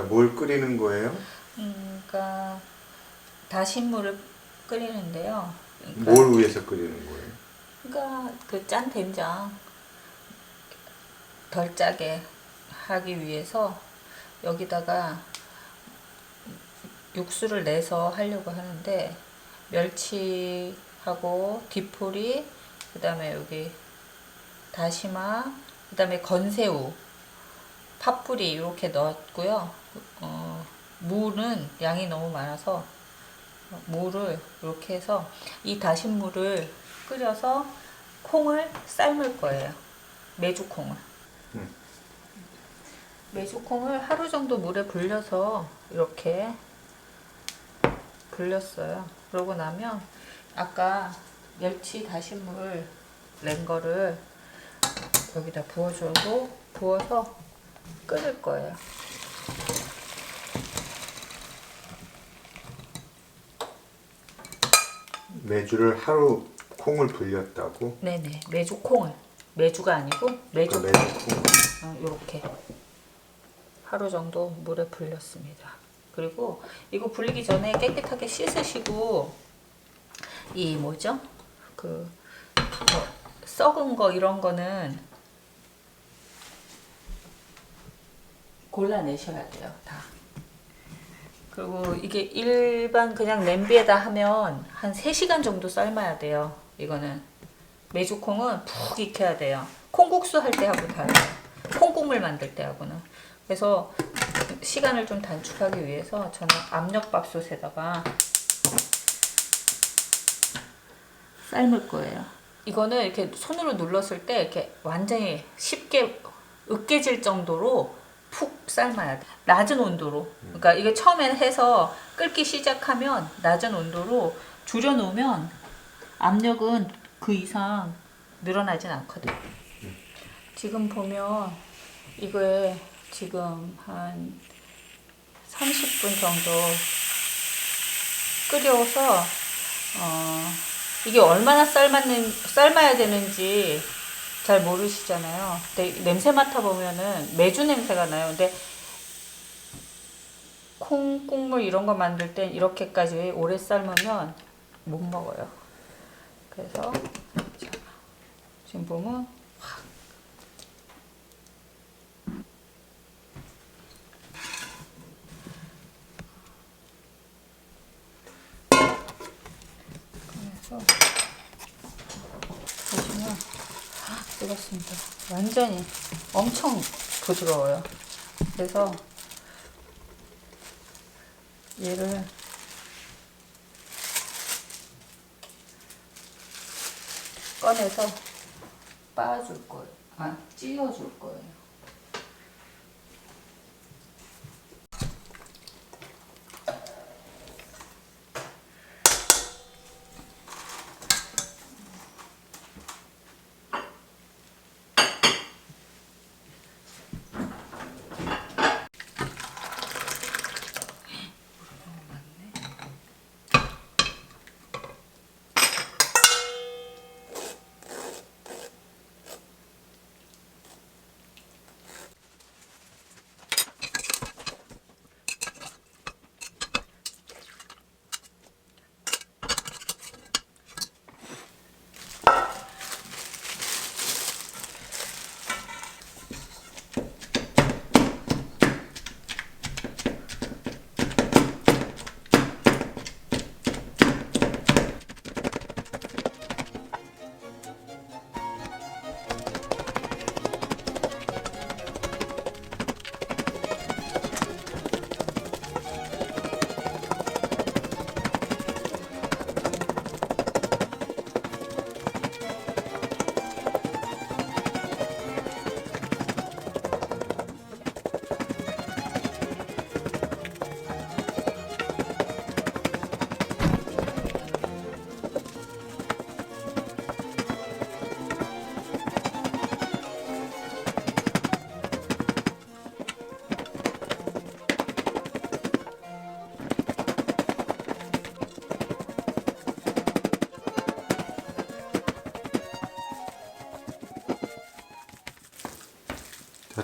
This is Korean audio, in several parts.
뭘 끓이는 거예요? 음, 그러니까 다신물을 끓이는데요. 그러니까, 뭘 위해서 끓이는 거예요? 그러니까 그 짠 된장 덜 짜게 하기 위해서 여기다가 육수를 내서 하려고 하는데 멸치하고 디포리 그 다음에 여기 다시마 그 다음에 건새우 팥뿌리 이렇게 넣었고요. 어, 물은 양이 너무 많아서 물을 이렇게 해서 이 다신 물을 끓여서 콩을 삶을 거예요. 메주콩을. 음. 메주콩을 하루 정도 물에 불려서 이렇게 불렸어요. 그러고 나면 아까 멸치 다신물 낸 거를 여기다 부어주고 부어서 끓일 거예요. 메주를 하루 콩을 불렸다고? 네네 메주콩을 메주가 아니고 그 메주 메주 콩을. 이렇게 하루 정도 물에 불렸습니다. 그리고 이거 불리기 전에 깨끗하게 씻으시고 이 뭐죠? 그 뭐, 썩은 거 이런 거는 골라내셔야 돼요, 다. 그리고 이게 일반 그냥 냄비에다 하면 한 3시간 정도 삶아야 돼요. 이거는 메주콩은 푹 익혀야 돼요. 콩국수 할 때 하고 달라요. 콩국물 만들 때 하고는. 그래서 시간을 좀 단축하기 위해서 저는 압력밥솥에다가 삶을 거예요. 이거는 이렇게 손으로 눌렀을 때 이렇게 완전히 쉽게 으깨질 정도로 푹 삶아야 돼. 낮은 온도로. 그러니까 이게 처음에 해서 끓기 시작하면 낮은 온도로 줄여 놓으면 압력은 그 이상 늘어나진 않거든. 지금 보면 이거에 지금 한 30분 정도 끓여서 어, 이게 얼마나 삶았는 삶아야 되는지 잘 모르시잖아요. 근데 냄새 맡아 보면은 매주 냄새가 나요. 근데 콩 국물 이런 거 만들 땐 이렇게까지 오래 삶으면 못 먹어요. 그래서 자, 지금 보면 확 보시면 아, 뜨겁습니다. 완전히 엄청 부드러워요. 그래서 얘를 꺼내서 빻아줄 거예요. 아, 찧어줄 거예요.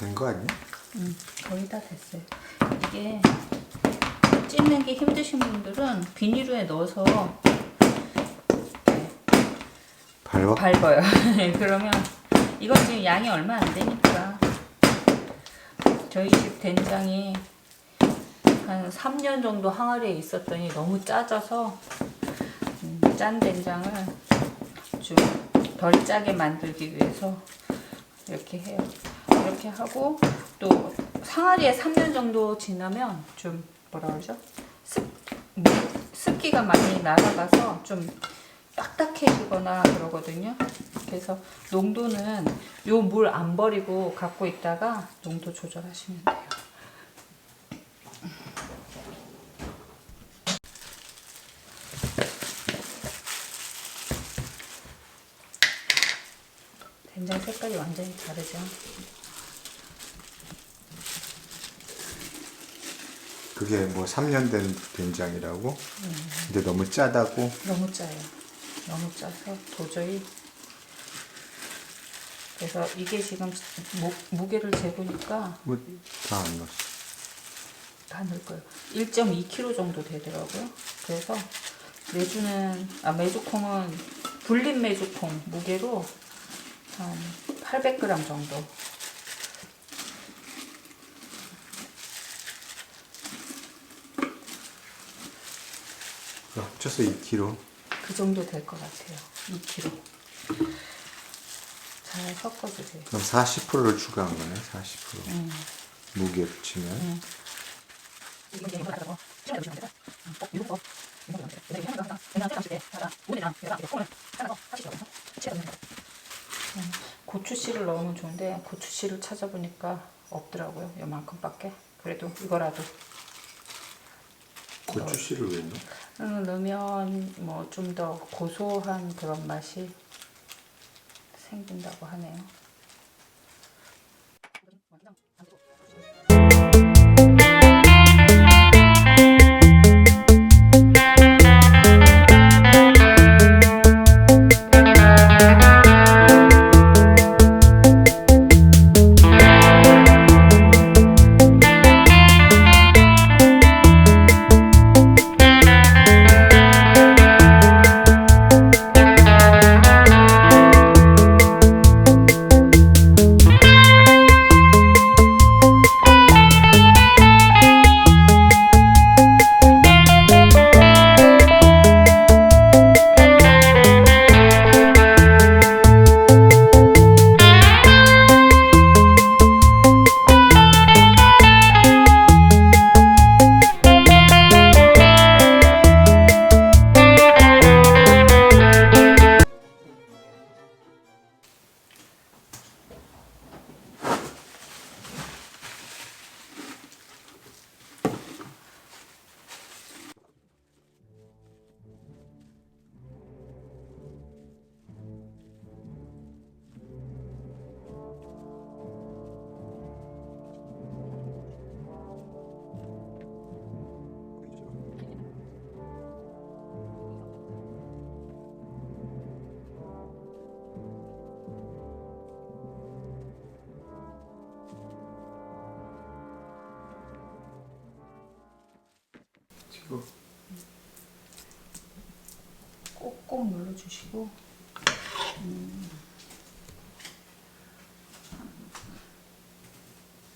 된 거 아니야? 음, 거의 다 됐어요. 이게 찢는 게 힘드신 분들은 비닐에 넣어서 밟아? 밟아요. 그러면 이건 지금 양이 얼마 안 되니까 저희 집 된장이 한 3년 정도 항아리에 있었더니 너무 짜져서 음, 짠 된장을 좀 덜 짜게 만들기 위해서 이렇게 해요. 이렇게 하고 또 항아리에 3년 정도 지나면 좀 뭐라 그러죠? 습, 음, 습기가 많이 날아가서 좀 딱딱해지거나 그러거든요. 그래서 농도는 요 물 안 버리고 갖고 있다가 농도 조절하시면 돼요. 된장 색깔이 완전히 다르죠. 그게 뭐 3년 된 된장이라고? 근데 너무 짜다고? 너무 짜요. 너무 짜서 도저히 그래서 이게 지금 무, 무게를 재보니까 뭐다안 넣었어. 다 넣을 거예요. 1.2kg 정도 되더라고요. 그래서 메주는 아 메주콩은 불린 메주콩 무게로 한 800g 정도. 그거 합쳐서 2kg. 그 정도 될 것 같아요. 2kg. 잘 섞어주세요. 그럼 40%를 추가한 거네. 40%. 무게 붙이면. 고추씨를 넣으면 좋은데 고추씨를 찾아보니까 없더라고요. 요만큼밖에. 그래도 이거라도 고추씨를 왜 넣어? 음, 넣으면 뭐 좀 더 고소한 그런 맛이 생긴다고 하네요. 지금 꼭꼭 눌러주시고 음.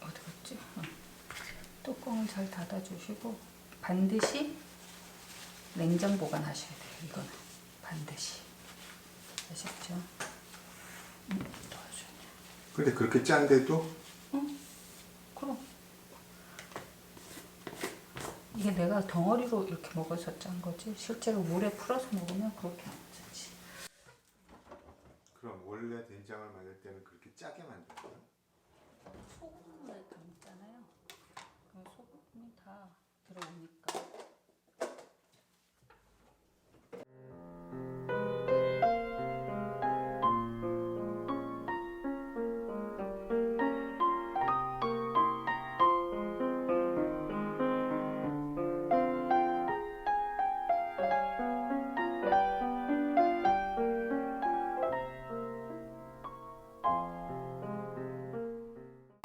어디 갔지? 어. 뚜껑을 잘 닫아주시고 반드시 냉장 보관하셔야 돼요. 이거는 반드시 아셨죠? 음, 도와주네. 근데 그렇게 짠데도 그럼 이게 내가 덩어리로 이렇게 먹어서 짠 거지 실제로 물에 풀어서 먹으면 그렇게 안 짜지. 그럼 원래 된장을 만들 때는 그렇게 짜게 만들어요? 소금물에 담잖아요. 그럼 소금이 다 들어오니까